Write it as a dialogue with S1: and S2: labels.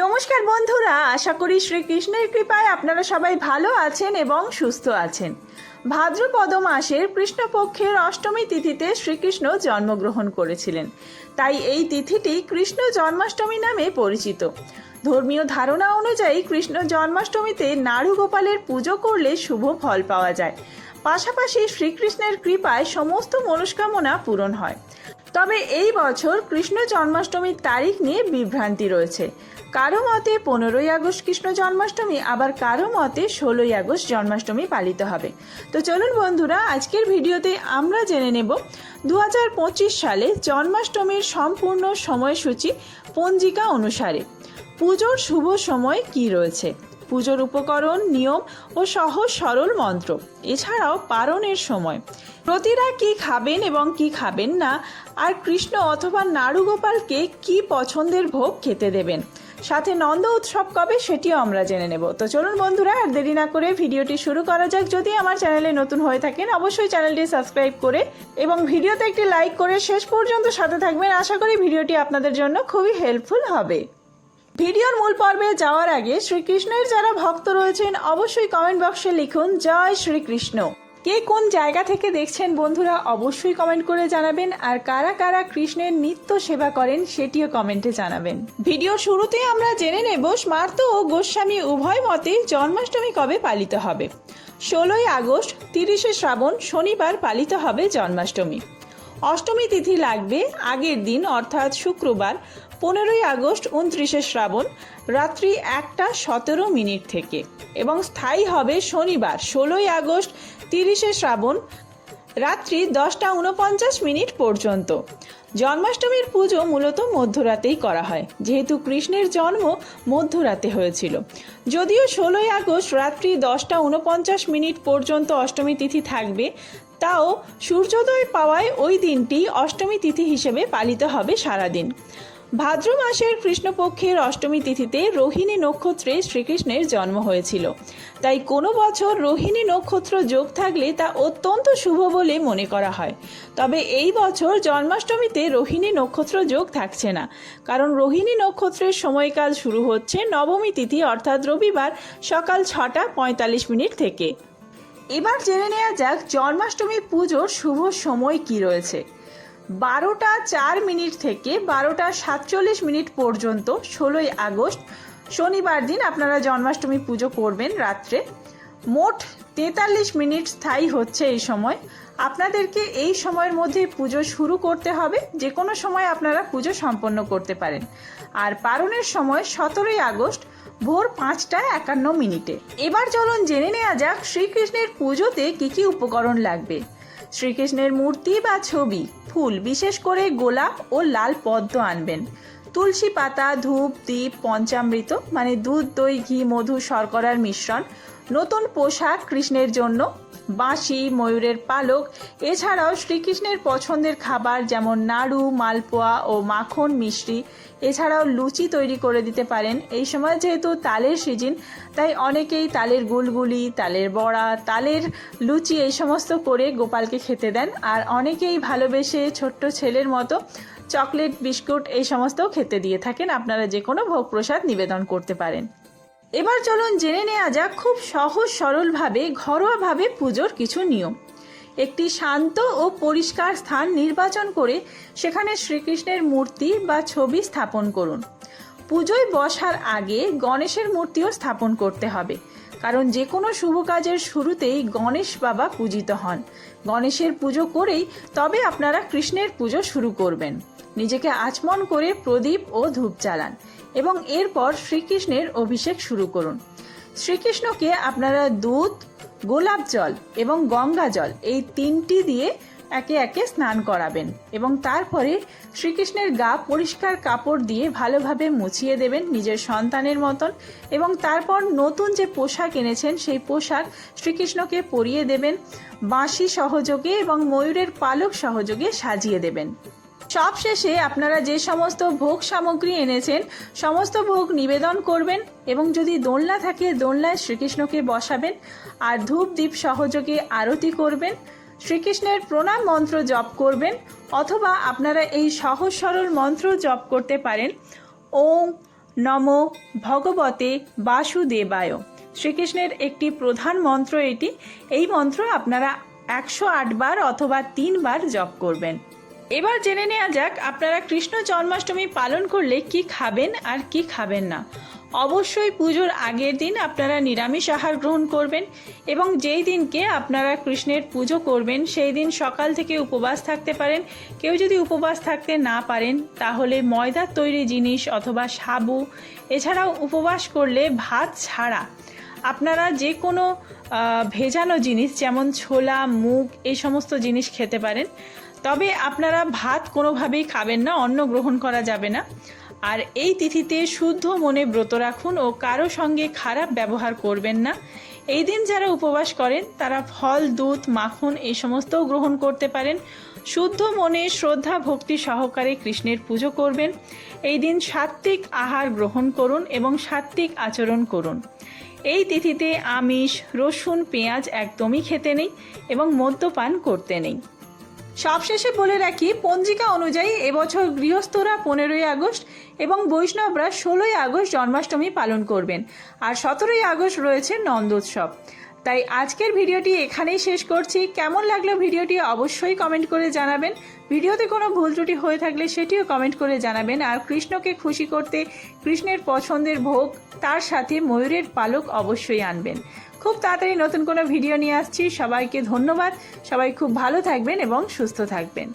S1: নমস্কার বন্ধুরা, আশা করি শ্রীকৃষ্ণের কৃপায় আপনারা সবাই ভালো আছেন এবং সুস্থ আছেন। ভাদ্রপদ মাসের কৃষ্ণপক্ষের অষ্টমী তিথিতে শ্রীকৃষ্ণ জন্মগ্রহণ করেছিলেন। তাই এই তিথিটি কৃষ্ণ জন্মাষ্টমী নামে পরিচিত। ধর্মীয় ধারণা অনুযায়ী কৃষ্ণ জন্মাষ্টমীতে নাড়ু গোপালের পুজো করলে শুভ ফল পাওয়া যায়। পাশাপাশি শ্রীকৃষ্ণের কৃপায় সমস্ত মনস্কামনা পূরণ হয়। তবে এই বছর কৃষ্ণ জন্মাষ্টমীর তারিখ নিয়ে বিভ্রান্তি রয়েছে। কারও মতে পনেরোই আগস্ট কৃষ্ণ জন্মাষ্টমী, আবার কারও মতে ষোলোই আগস্ট জন্মাষ্টমী পালিত হবে। তো চলুন বন্ধুরা, আজকের ভিডিওতে আমরা জেনে নেব দু হাজার পঁচিশ সালে জন্মাষ্টমীর সম্পূর্ণ সময়সূচি পঞ্জিকা অনুসারে। পুজোর শুভ সময় কি রয়েছে? পুজোর উপকরণ, নিয়ম ও সহজ সরল মন্ত্র, এছাড়াও পারণের সময়। প্রতিরা কি খাবেন এবং কি খাবেন না, আর কৃষ্ণ অথবা নাড়ুগোপালকে কি পছন্দের ভোগ খেতে দেবেন? সাথে নন্দ উৎসব কবে সেটিও আমরা জেনে নেব। তো চলুন বন্ধুরা, আর দেরি না করে ভিডিওটি শুরু করা যাক। যদি আমার চ্যানেলে নতুন হয়ে থাকেন, অবশ্যই চ্যানেলটি সাবস্ক্রাইব করে এবং ভিডিওতে একটি লাইক করে শেষ পর্যন্ত সাথে থাকবেন। আশা করি ভিডিওটি আপনাদের জন্য খুবই হেল্পফুল হবে। ভিডিওর মূল পর্বে যাওয়ার আগে শ্রীকৃষ্ণের যারা ভক্ত রয়েছেন, অবশ্যই কমেন্ট বক্সে লিখুন, জয় শ্রীকৃষ্ণ। কে কোন জায়গা থেকে দেখছেন বন্ধুরা, অবশ্যই কমেন্ট করে জানাবেন। আর কারা কারা কৃষ্ণের নিত্য সেবা করেন, সেটিও কমেন্টে জানাবেন। ভিডিও শুরুতে আমরা জেনে নেব, স্মার্ত ও গোস্বামী উভয় মতে জন্মাষ্টমী কবে পালিত হবে? ষোলোই আগস্ট, তিরিশে শ্রাবণ, শনিবার পালিত হবে জন্মাষ্টমী। অষ্টমী তিথি লাগবে আগের দিন, অর্থাৎ শুক্রবার, পনেরোই আগস্ট, উনত্রিশে শ্রাবণ, রাত্রি একটা সতেরো মিনিট থেকে। এবং স্থায়ী হবে শনিবার, ষোলোই আগস্ট তিরিশে শ্রাবণ, রাত্রি দশটা উনপঞ্চাশ মিনিট পর্যন্ত। জন্মাষ্টমীর পুজো মূলত মধ্যরাতেই করা হয়, যেহেতু কৃষ্ণের জন্ম মধ্যরাতে হয়েছিল। যদিও ষোলোই আগস্ট রাত্রি দশটা উনপঞ্চাশ মিনিট পর্যন্ত অষ্টমী তিথি থাকবে, তাও সূর্যোদয় পাওয়ায় ওই দিনটি অষ্টমী তিথি হিসেবে পালিত হবে সারাদিন। ভাদ্র মাসের কৃষ্ণপক্ষের অষ্টমী তিথিতে রোহিণী নক্ষত্রে শ্রীকৃষ্ণের জন্ম হয়েছিল। তাই কোনো বছর রোহিণী নক্ষত্র যোগ থাকলে তা অত্যন্ত শুভ বলে মনে করা হয়। তবে এই বছর জন্মাষ্টমীতে রোহিণী নক্ষত্র যোগ থাকছে না। কারণ রোহিণী নক্ষত্রের সময়কাল শুরু হচ্ছে নবমী তিথি, অর্থাৎ রবিবার, সকাল ছটা পঁয়তাল্লিশ মিনিট থেকে। এবার জেনে নেওয়া যাক জন্মাষ্টমী পুজোর শুভ সময় কি রয়েছে। বারোটা চার মিনিট থেকে বারোটা সাতচল্লিশ মিনিট পর্যন্ত, ষোলোই আগস্ট, শনিবার দিন আপনারা জন্মাষ্টমী পুজো করবেন রাত্রে। মোট তেতাল্লিশ মিনিট স্থায়ী হচ্ছে এই সময়। আপনাদেরকে এই সময়ের মধ্যে পুজো শুরু করতে হবে, যে কোনো সময় আপনারা পুজো সম্পন্ন করতে পারেন। আর পারণের সময় সতেরোই আগস্ট, ভোর পাঁচটা একান্ন মিনিটে। এবার চলুন জেনে নেওয়া যাক শ্রীকৃষ্ণের পুজোতে কি কি উপকরণ লাগবে। শ্রীকৃষ্ণের মূর্তি বা ছবি, ফুল, বিশেষ করে গোলাপ ও লাল পদ্ম আনবেন। তুলসী পাতা, ধূপ দ্বীপ পঞ্চামৃত মানে দুধ, দই, ঘি, মধু, শর্করার মিশ্রণ, নতুন পোশাক কৃষ্ণের জন্য বাঁশি, ময়ূরের পালক, এছাড়াও শ্রীকৃষ্ণের পছন্দের খাবার যেমন নাড়ু, মালপোয়া ও মাখন মিষ্টি, এছাড়াও লুচি তৈরি করে দিতে পারেন। এই সময় যেহেতু তালের সিজন, তাই অনেকেই তালের গুলগুলি, তালের বড়া, তালের লুচি এই সমস্ত করে গোপালকে খেতে দেন। আর অনেকেই ভালোবেসে ছোট্ট ছেলের মতো চকলেট, বিস্কুট এই সমস্তও খেতে দিয়ে থাকেন। আপনারা যে কোনো ভোগ প্রসাদ নিবেদন করতে পারেন। এবার চলুন জেনে নেওয়া যাক খুব সহজ সরলভাবে, ঘরোয়াভাবে পুজোর কিছু নিয়ম। একটি শান্ত ও পরিষ্কার স্থান নির্বাচন করে সেখানে শ্রীকৃষ্ণের মূর্তি বা ছবি স্থাপন করুন। পুজোয় বসার আগে গণেশের মূর্তিও স্থাপন করতে হবে। কারণ যে কোনো শুভ কাজের শুরুতেই গণেশ বাবা পূজিত হন। গণেশের পুজো করেই তবে আপনারা কৃষ্ণের পুজো শুরু করবেন। নিজেকে আচমন করে প্রদীপ ও ধূপ চালান এবং এরপর শ্রীকৃষ্ণের অভিষেক শুরু করুন। শ্রীকৃষ্ণকে আপনারা দুধ, গোলাপ জল এবং গঙ্গা জল এই তিনটি দিয়ে একে একে স্নান করাবেন এবং তারপরে শ্রীকৃষ্ণের গা পরিষ্কার কাপড় দিয়ে ভালোভাবে মুছিয়ে দেবেন নিজের সন্তানের মতন এবং তারপর নতুন যে পোশাক এনেছেন সেই পোশাক শ্রীকৃষ্ণকে পরিয়ে দেবেন, বাঁশি সহযোগে এবং ময়ূরের পালক সহযোগে সাজিয়ে দেবেন। সব শেষে আপনারা যে সমস্ত ভোগ সামগ্রী এনেছেন, সমস্ত ভোগ নিবেদন করবেন এবং যদি দোলনা থাকে দোলনায় শ্রীকৃষ্ণকে বসাবেন, আর ধূপ দ্বীপ সহযোগে আরতি করবেন শ্রীকৃষ্ণের প্রণাম মন্ত্র জপ করবেন অথবা আপনারা এই সহজ সরল মন্ত্র জপ করতে পারেন। ওম নম ভগবতে বাসুদেবায়। শ্রীকৃষ্ণের একটি প্রধান মন্ত্র এটি। এই মন্ত্র আপনারা একশো আট বার অথবা তিনবার জপ করবেন। এবার জেনে নেওয়া যাক, আপনারা কৃষ্ণ জন্মাষ্টমী পালন করলে কি খাবেন আর কি খাবেন না। অবশ্যই পুজোর আগের দিন আপনারা নিরামিষ আহার গ্রহণ করবেন এবং যেই দিনকে আপনারা কৃষ্ণের পুজো করবেন, সেই দিন সকাল থেকে উপবাস থাকতে পারেন। কেউ যদি উপবাস থাকতে না পারেন, তাহলে ময়দার তৈরি জিনিস অথবা সাবু, এছাড়াও উপবাস করলে ভাত ছাড়া আপনারা যে কোনো ভেজানো জিনিস যেমন ছোলা, মুগ, এই সমস্ত জিনিস খেতে পারেন। তবে আপনারা ভাত কোনোভাবেই খাবেন না, অন্ন গ্রহণ করা যাবে না। আর এই তিথিতে শুদ্ধ মনে ব্রত রাখুন ও কারও সঙ্গে খারাপ ব্যবহার করবেন না। এই দিন যারা উপবাস করেন, তারা ফল, দুধ, মাখন এই সমস্তও গ্রহণ করতে পারেন। শুদ্ধ মনে শ্রদ্ধা, ভক্তি সহকারে কৃষ্ণের পুজো করবেন। এই দিন সাত্ত্বিক আহার গ্রহণ করুন এবং সাত্ত্বিক আচরণ করুন। এই তিথিতে আমিষ, রসুন, পেঁয়াজ একদমই খেতে নেই এবং মদ্যপান করতে নেই। সবশেষে বলে রাখি, পঞ্জিকা অনুযায়ী এবছর গৃহস্থরা পনেরোই আগস্ট এবং বৈষ্ণবরা ষোলোই আগস্ট জন্মাষ্টমী পালন করবেন। আর সতেরোই আগস্ট রয়েছে নন্দোৎসব। তাই আজকের ভিডিওটি এখানেই শেষ করছি। কেমন লাগল ভিডিওটি অবশ্যই কমেন্ট করে জানাবেন। ভিডিওতে কোনো ভুল ত্রুটি হয়ে থাকলে সেটিও কমেন্ট করে জানাবেন। আর কৃষ্ণকে খুশি করতে কৃষ্ণের পছন্দের ভোগ, তার সাথে ময়ূরের পালক অবশ্যই আনবেন। খুব তাড়াতাড়ি নতুন কোনো ভিডিও নিয়ে আসছি। সবাইকে ধন্যবাদ। সবাই খুব ভালো থাকবেন এবং সুস্থ থাকবেন।